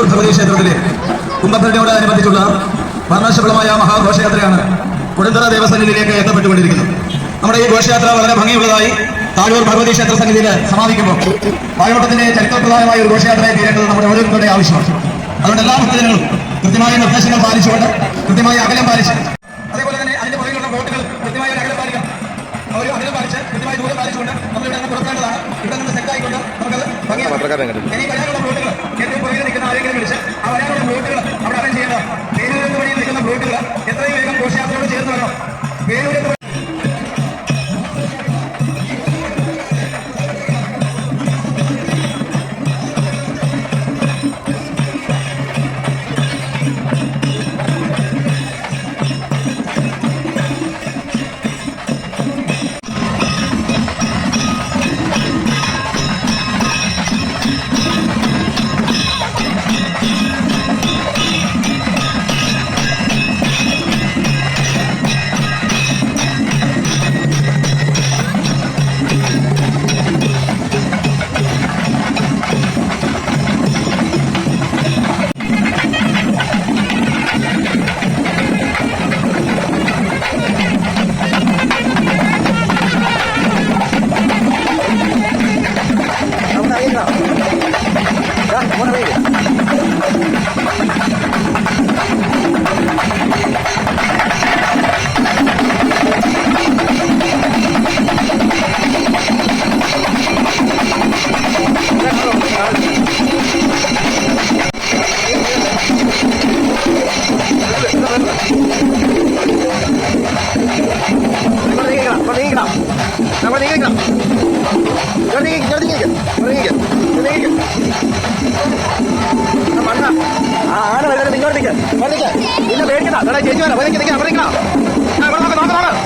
ഭഗവതി ക്ഷേത്രത്തിലെ കുംഭഭരണിയോടനുബന്ധിച്ചുള്ള വർണശബളമായ മഹാഘോഷയാത്രയാണ് കൊടുന്തറ ദേവസന്നിധിയിലേക്ക് എത്തപ്പെട്ടുകൊണ്ടിരിക്കുന്നത്. നമ്മുടെ ഈ ഘോഷയാത്ര വളരെ ഭംഗിയുള്ളതായി താഴൂർ ഭഗവതി ക്ഷേത്ര സന്നിധിയിൽ സമാപിക്കുമ്പോൾ വാഴവട്ടത്തിന്റെ ചരിത്രപ്രധാനമായ ഒരു ഘോഷയാത്രയെ തീരേണ്ടത് നമ്മുടെ ഓരോരുത്തരുടെ ആവശ്യമാണ്. അതുകൊണ്ട് എല്ലാ ഭക്തജനങ്ങളും കൃത്യമായ നിർദ്ദേശങ്ങൾ പാലിച്ചുകൊണ്ട് കൃത്യമായ അകലം പാലിച്ച് നിന്ന് സെറ്റ് ആയിക്കൊണ്ട് ഭംഗിയാക്കാം ഇനി വരാനുള്ള ബോട്ടുകൾ ഏറ്റവും പുറകിൽ നിൽക്കുന്ന ആരെങ്കിലും വിളിച്ച് ആ വരാനുള്ള ബോട്ടുകൾ അവിടെ അറേഞ്ച് ചെയ്യേണ്ട പേരൂരിന് വഴി നിൽക്കുന്ന ബോട്ടുകൾ എത്രയും വേഗം ഘോഷയാത്രയോട് ചേർന്ന് വരണം പേരൂരിന് ഇല്ല പേടിക്കണ്ട ചേച്ചി അവിടെ നിൽക്കാം അവിടെ നിൽക്കണം നോക്കാം നോക്കാം